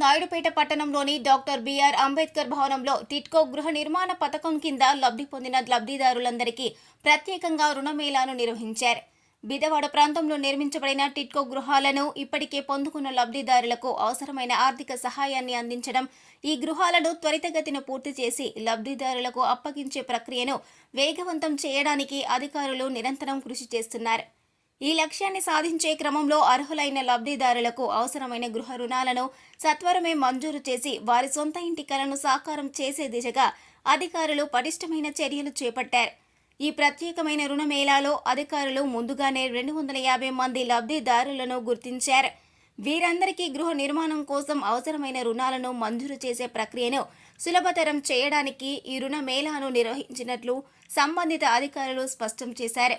నాయుడుపేట పట్టణంలోని doctor BR Ambedkar భవనంలో టిట్కో గృహ నిర్మాణ పథకం కింద లబ్ధి పొందిన లబ్ధిదారులందరికీ ప్రత్యేకంగా రుణమేళాను నిర్వహించారు. బిదవాడ ప్రాంతంలో నిర్మించబడిన టిట్కో గృహాలను ఇప్పటికే పొందుకున్న లబ్ధిదారులకు అవసరమైన ఆర్థిక సహాయాన్ని అందించడం ఈ గృహాలను త్వరితగతిన పూర్తి చేసి లబ్ధిదారులకు అప్పగించే ప్రక్రియను వేగవంతం చేయడానికి అధికారులు నిరంతరం కృషి చేస్తున్నారు. ఈ లక్ష్యాన్ని సాధించే క్రమంలో అర్హులైన లబ్ధిదారులకు అవసరమైన గృహ రుణాలను సత్వరమే మంజూరు చేసి వారి సొంత ఇంటి కలను సాకారం చేసే దిశగా అధికారులు పటిష్టమైన చర్యలు చేపట్టారు. ఈ ప్రత్యేకమైన రుణ మేళాలో అధికారులు ముందుగానే రెండు వందల యాభై మంది లబ్ధిదారులను గుర్తించారు. వీరందరికీ గృహ నిర్మాణం కోసం అవసరమైన రుణాలను మంజూరు చేసే ప్రక్రియను సులభతరం చేయడానికి ఈ రుణ మేళాను నిర్వహించినట్లు సంబంధిత అధికారులు స్పష్టం చేశారు.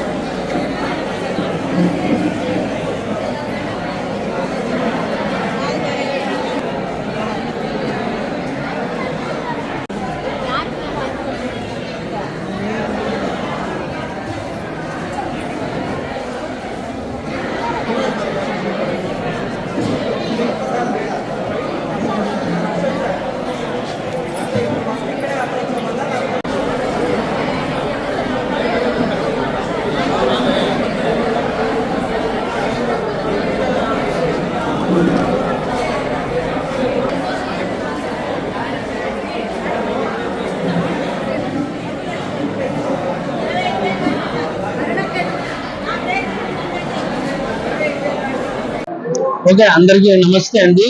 ఓకే అందరికీ నమస్తే అండి.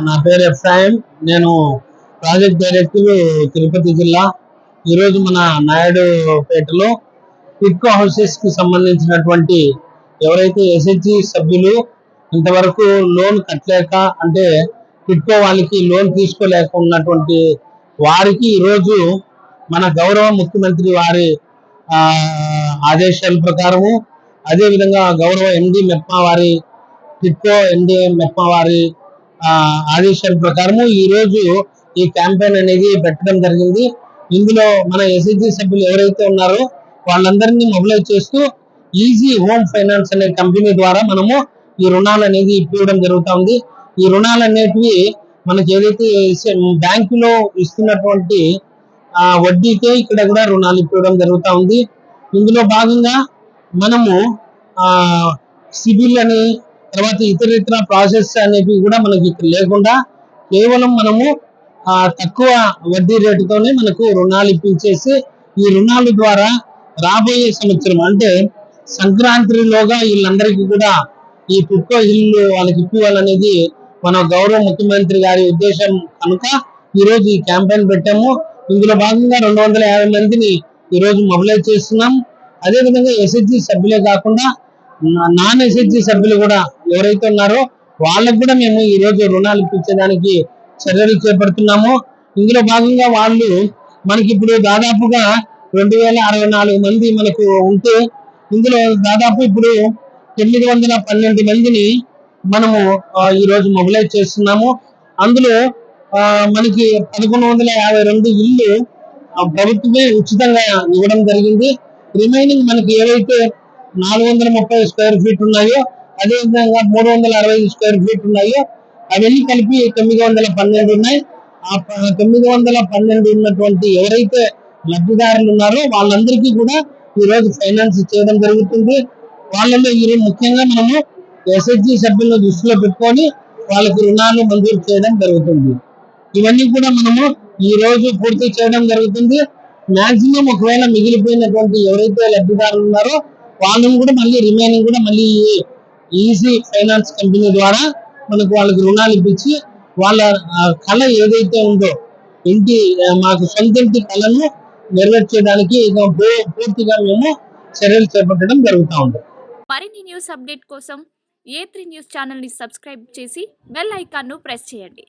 నా పేరు ఎఫ్రాయిం. నేను ప్రాజెక్ట్ డైరెక్టర్ తిరుపతి జిల్లా. ఈరోజు మన నాయుడుపేటలో టిట్కో హౌసెస్కి సంబంధించినటువంటి ఎవరైతే ఎస్హెచ్జి సభ్యులు ఇంతవరకు లోన్ కట్టలేక అంటే టిట్కో వాళ్ళకి లోన్ తీసుకోలేక ఉన్నటువంటి వారికి ఈరోజు మన గౌరవ ముఖ్యమంత్రి వారి ఆదేశాల ప్రకారము అదేవిధంగా గౌరవ ఎండి మెప్మా వారి టిట్కో ఎండి మెప్ప వారి ఆదేశాల ప్రకారము ఈ రోజు ఈ క్యాంపెయిన్ అనేది పెట్టడం జరిగింది. ఇందులో మన ఎస్హెచ్జి సభ్యులు ఎవరైతే ఉన్నారో వాళ్ళందరినీ మొబిలైజ్ చేస్తూ ఈజీ హోమ్ ఫైనాన్స్ అనే కంపెనీ ద్వారా మనము ఈ రుణాలు అనేది ఇప్పించడం జరుగుతుంది ఈ రుణాలు అనేటివి మనకి ఏదైతే బ్యాంకులో ఇస్తున్నటువంటి వడ్డీకే ఇక్కడ కూడా రుణాలు ఇప్పించడం జరుగుతూ ఉంది. ఇందులో భాగంగా మనము సిబిల్ అని తర్వాత ఇతర ఇతర ప్రాసెస్ అనేవి కూడా మనకి ఇక్కడ లేకుండా కేవలం మనము ఆ తక్కువ వడ్డీ రేటుతోనే మనకు రుణాలు ఇప్పించేసి ఈ రుణాల ద్వారా రాబోయే సంవత్సరం అంటే సంక్రాంతిలోగా వీళ్ళందరికీ కూడా ఈ పుట్టో ఇల్లు వాళ్ళకి ఇప్పివ్వాలనేది మన గౌరవ ముఖ్యమంత్రి గారి ఉద్దేశం కనుక ఈరోజు ఈ క్యాంపెయిన్ పెట్టాము. ఇందులో భాగంగా రెండు వందల యాభై మందిని ఈ రోజు మొబిలైజ్ చేస్తున్నాం. అదే విధంగా ఎస్హెచ్జి సభ్యులే కాకుండా నాన్ ఎస్హెచ్జి సభ్యులు కూడా ఎవరైతే ఉన్నారో వాళ్ళకు కూడా మేము ఈ రోజు రుణాలు ఇప్పించడానికి చర్యలు చేపడుతున్నాము. ఇందులో భాగంగా వాళ్ళు మనకి ఇప్పుడు దాదాపుగా రెండు వేల అరవై నాలుగు మంది మనకు ఉంటే ఇందులో దాదాపు ఇప్పుడు తొమ్మిది వందల పన్నెండు మందిని మనము ఈరోజు మొబిలైజ్ చేస్తున్నాము. అందులో మనకి పదకొండు వందల యాభై రెండు ఇల్లు ప్రభుత్వమే ఉచితంగా ఇవ్వడం జరిగింది. రిమైనింగ్ మనకి ఏవైతే నాలుగు వందల ముప్పై స్క్వేర్ ఫీట్ ఉన్నాయో అదే విధంగా మూడు వందల అరవై స్క్వేర్ ఫీట్ ఉన్నాయో అవన్నీ కలిపి తొమ్మిది వందల పన్నెండు ఉన్నాయి. ఆ తొమ్మిది వందల పన్నెండు ఉన్నటువంటి ఎవరైతే లబ్ధిదారులు ఉన్నారో వాళ్ళందరికీ కూడా ఈ రోజు ఫైనాన్స్ చేయడం జరుగుతుంది. వాళ్ళలో ఈ ముఖ్యంగా మనము ఎస్హెచ్జి సభ్యులను దృష్టిలో పెట్టుకొని వాళ్ళకు రుణాలు మంజూరు చేయడం జరుగుతుంది. ఇవన్నీ కూడా మనము ఈ రోజు పూర్తి చేయడం జరుగుతుంది. మాక్సిమం ఒకవేళ మిగిలిపోయినటువంటి ఎవరైతే లబ్ధిదారులు ఉన్నారో వాళ్ళని కూడా మళ్ళీ రిమైనింగ్ కూడా మళ్ళీ ఈజీ ఫైనాన్స్ కంపెనీ ద్వారా మనకు వాళ్ళకి రుణాలు ఇప్పించి వాళ్ళ కళ ఏదైతే ఉందో ఇంటి మాకు సొంత ఇంటి కళను నెరవేర్చేయడానికి పూర్తిగా మేము చర్యలు చేపట్టడం జరుగుతూ ఉంది. మరిన్ని న్యూస్ అప్డేట్ కోసం ఏ త్రీ న్యూస్ ఛానల్ని సబ్స్క్రైబ్ చేసి బెల్ ఐకాన్ను ప్రెస్ చేయండి.